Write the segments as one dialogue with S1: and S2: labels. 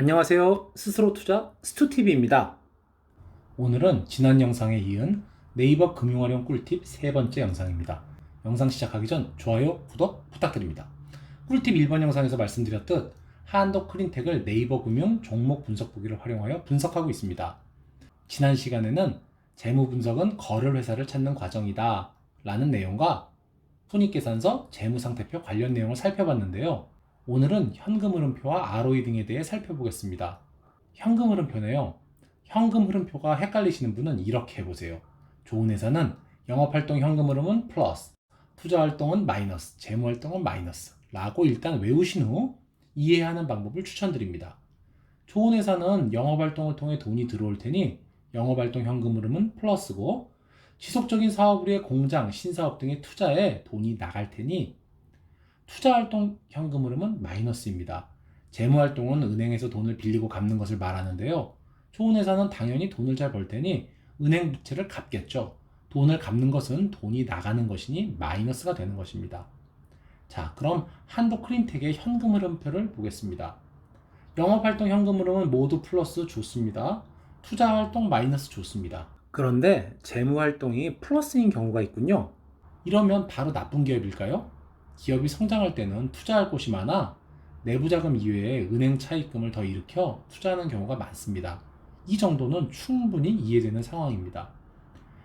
S1: 안녕하세요. 스스로 투자 스투TV입니다. 오늘은 지난 영상에 이은 네이버 금융활용 꿀팁 세 번째 영상입니다. 영상 시작하기 전 좋아요, 구독 부탁드립니다. 꿀팁 1번 영상에서 말씀드렸듯 한도 클린텍을 네이버 금융 종목 분석 보기를 활용하여 분석하고 있습니다. 지난 시간에는 재무 분석은 거래 회사를 찾는 과정이다 라는 내용과 손익계산서, 재무상태표 관련 내용을 살펴봤는데요. 오늘은 현금 흐름표와 ROE 등에 대해 살펴보겠습니다. 현금 흐름표네요. 현금 흐름표가 헷갈리시는 분은 이렇게 해보세요. 좋은 회사는 영업활동 현금 흐름은 플러스, 투자활동은 마이너스, 재무활동은 마이너스 라고 일단 외우신 후 이해하는 방법을 추천드립니다. 좋은 회사는 영업활동을 통해 돈이 들어올 테니 영업활동 현금 흐름은 플러스고 지속적인 사업을 위해 공장, 신사업 등의 투자에 돈이 나갈 테니 투자활동 현금 흐름은 마이너스입니다. 재무활동은 은행에서 돈을 빌리고 갚는 것을 말하는데요. 좋은 회사는 당연히 돈을 잘 벌 테니 은행 부채를 갚겠죠. 돈을 갚는 것은 돈이 나가는 것이니 마이너스가 되는 것입니다. 자, 그럼 한도 클린텍의 현금 흐름표를 보겠습니다. 영업활동 현금 흐름은 모두 플러스 좋습니다. 투자활동 마이너스 좋습니다. 그런데 재무활동이 플러스인 경우가 있군요. 이러면 바로 나쁜 기업일까요? 기업이 성장할 때는 투자할 곳이 많아 내부 자금 이외에 은행 차입금을 더 일으켜 투자하는 경우가 많습니다. 이 정도는 충분히 이해되는 상황입니다.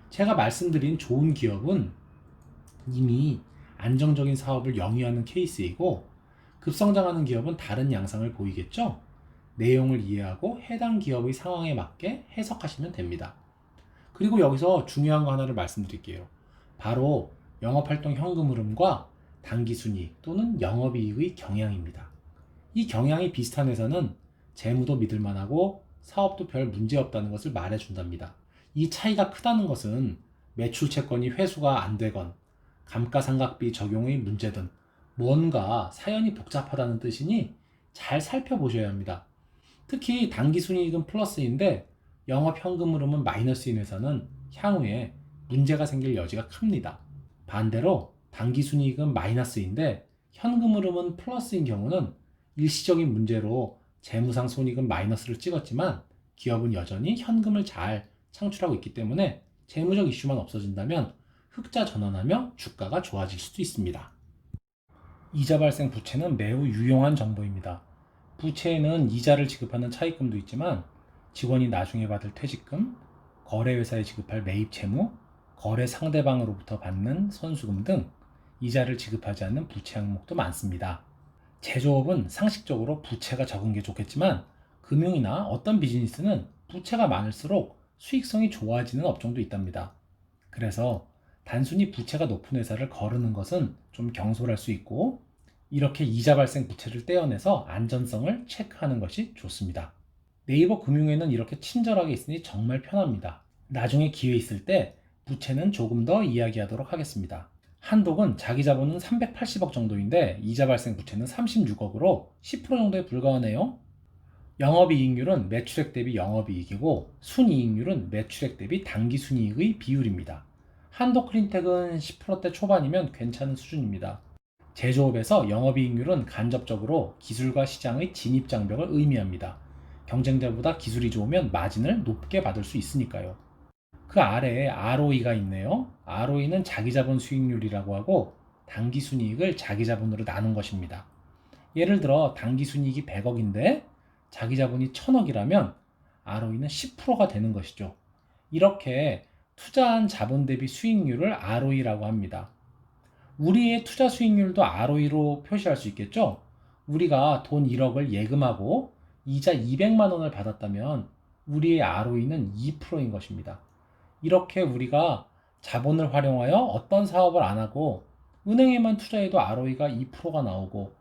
S1: 제가 말씀드린 좋은 기업은 이미 안정적인 사업을 영위하는 케이스이고 급성장하는 기업은 다른 양상을 보이겠죠? 내용을 이해하고 해당 기업의 상황에 맞게 해석하시면 됩니다. 그리고 여기서 중요한 거 하나를 말씀드릴게요. 바로 영업활동 현금 흐름과 단기순이익 또는 영업이익의 경향입니다. 이 경향이 비슷한 회사는 재무도 믿을 만하고 사업도 별 문제 없다는 것을 말해준답니다. 이 차이가 크다는 것은 매출 채권이 회수가 안 되건 감가상각비 적용의 문제 등 뭔가 사연이 복잡하다는 뜻이니 잘 살펴보셔야 합니다. 특히 단기순이익은 플러스인데 영업 현금 흐름은 마이너스인 회사는 향후에 문제가 생길 여지가 큽니다. 반대로 단기 순이익은 마이너스인데 현금 흐름은 플러스인 경우는 일시적인 문제로 재무상 손익은 마이너스를 찍었지만 기업은 여전히 현금을 잘 창출하고 있기 때문에 재무적 이슈만 없어진다면 흑자 전환하며 주가가 좋아질 수도 있습니다. 이자 발생 부채는 매우 유용한 정보입니다. 부채에는 이자를 지급하는 차입금도 있지만 직원이 나중에 받을 퇴직금, 거래회사에 지급할 매입 채무, 거래 상대방으로부터 받는 선수금 등 이자를 지급하지 않는 부채 항목도 많습니다. 제조업은 상식적으로 부채가 적은 게 좋겠지만 금융이나 어떤 비즈니스는 부채가 많을수록 수익성이 좋아지는 업종도 있답니다. 그래서 단순히 부채가 높은 회사를 거르는 것은 좀 경솔할 수 있고 이렇게 이자 발생 부채를 떼어내서 안전성을 체크하는 것이 좋습니다. 네이버 금융에는 이렇게 친절하게 있으니 정말 편합니다. 나중에 기회 있을 때 부채는 조금 더 이야기하도록 하겠습니다. 한독은 자기 자본은 380억 정도인데 이자 발생 부채는 36억으로 10% 정도에 불과하네요. 영업이익률은 매출액 대비 영업이익이고 순이익률은 매출액 대비 당기순이익의 비율입니다. 한독 클린텍은 10%대 초반이면 괜찮은 수준입니다. 제조업에서 영업이익률은 간접적으로 기술과 시장의 진입 장벽을 의미합니다. 경쟁자보다 기술이 좋으면 마진을 높게 받을 수 있으니까요. 그 아래에 ROE가 있네요. ROE는 자기자본 수익률이라고 하고 당기순이익을 자기자본으로 나눈 것입니다. 예를 들어 당기순이익이 100억인데 자기자본이 1000억이라면 ROE는 10%가 되는 것이죠. 이렇게 투자한 자본 대비 수익률을 ROE라고 합니다. 우리의 투자 수익률도 ROE로 표시할 수 있겠죠? 우리가 돈 1억을 예금하고 이자 200만 원을 받았다면 우리의 ROE는 2%인 것입니다. 이렇게 우리가 자본을 활용하여 어떤 사업을 안 하고 은행에만 투자해도 ROE가 2%가 나오고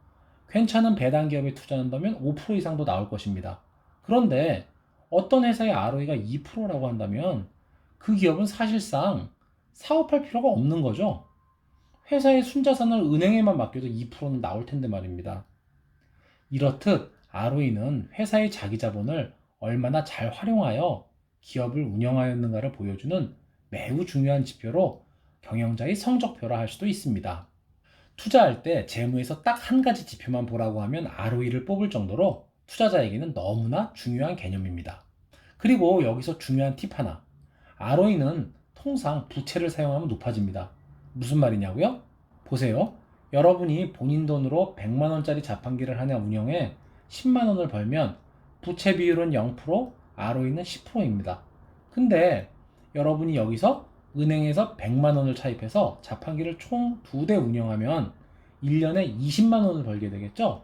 S1: 괜찮은 배당 기업에 투자한다면 5% 이상도 나올 것입니다. 그런데 어떤 회사의 ROE가 2%라고 한다면 그 기업은 사실상 사업할 필요가 없는 거죠. 회사의 순자산을 은행에만 맡겨도 2%는 나올 텐데 말입니다. 이렇듯 ROE는 회사의 자기 자본을 얼마나 잘 활용하여 기업을 운영하였는가를 보여주는 매우 중요한 지표로 경영자의 성적표라 할 수도 있습니다. 투자할 때 재무에서 딱 한 가지 지표만 보라고 하면 ROE를 뽑을 정도로 투자자에게는 너무나 중요한 개념입니다. 그리고 여기서 중요한 팁 하나. ROE는 통상 부채를 사용하면 높아집니다. 무슨 말이냐고요? 보세요. 여러분이 본인 돈으로 100만 원짜리 자판기를 하나 운영해 10만 원을 벌면 부채 비율은 0%, ROE는 10%입니다. 근데 여러분이 여기서 은행에서 100만 원을 차입해서 자판기를 총 두 대 운영하면 1년에 20만 원을 벌게 되겠죠?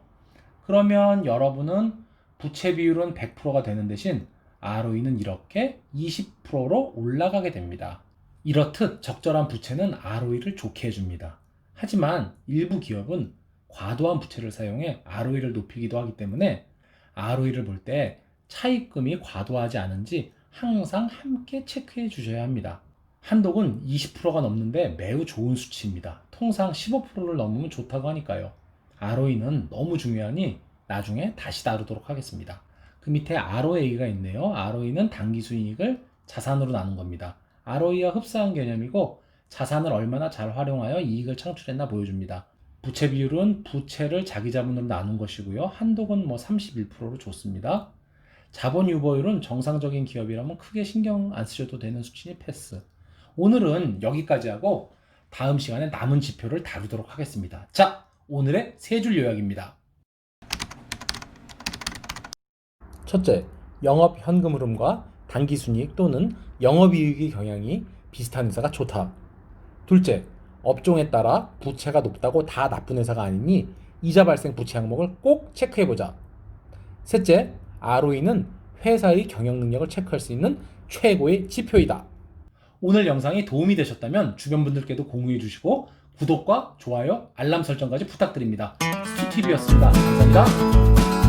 S1: 그러면 여러분은 부채 비율은 100%가 되는 대신 ROE는 이렇게 20%로 올라가게 됩니다. 이렇듯 적절한 부채는 ROE를 좋게 해줍니다. 하지만 일부 기업은 과도한 부채를 사용해 ROE를 높이기도 하기 때문에 ROE를 볼 때 차입금이 과도하지 않은지 항상 함께 체크해 주셔야 합니다. 한독은 20%가 넘는데 매우 좋은 수치입니다. 통상 15%를 넘으면 좋다고 하니까요. ROE는 너무 중요하니 나중에 다시 다루도록 하겠습니다. 그 밑에 ROA가 있네요. ROE는 당기 수익을 자산으로 나눈 겁니다. ROE와 흡사한 개념이고 자산을 얼마나 잘 활용하여 이익을 창출했나 보여줍니다. 부채 비율은 부채를 자기 자본으로 나눈 것이고요. 한독은 뭐 31%로 좋습니다. 자본 유보율은 정상적인 기업이라면 크게 신경 안 쓰셔도 되는 수치니 패스. 오늘은 여기까지 하고 다음 시간에 남은 지표를 다루도록 하겠습니다. 자, 오늘의 세 줄 요약입니다. 첫째, 영업 현금 흐름과 단기 순이익 또는 영업이익의 경향이 비슷한 회사가 좋다. 둘째, 업종에 따라 부채가 높다고 다 나쁜 회사가 아니니 이자 발생 부채 항목을 꼭 체크해 보자. 셋째, ROE는 회사의 경영 능력을 체크할 수 있는 최고의 지표이다. 오늘 영상이 도움이 되셨다면 주변 분들께도 공유해 주시고 구독과 좋아요, 알람 설정까지 부탁드립니다. 스투TV였습니다. 감사합니다.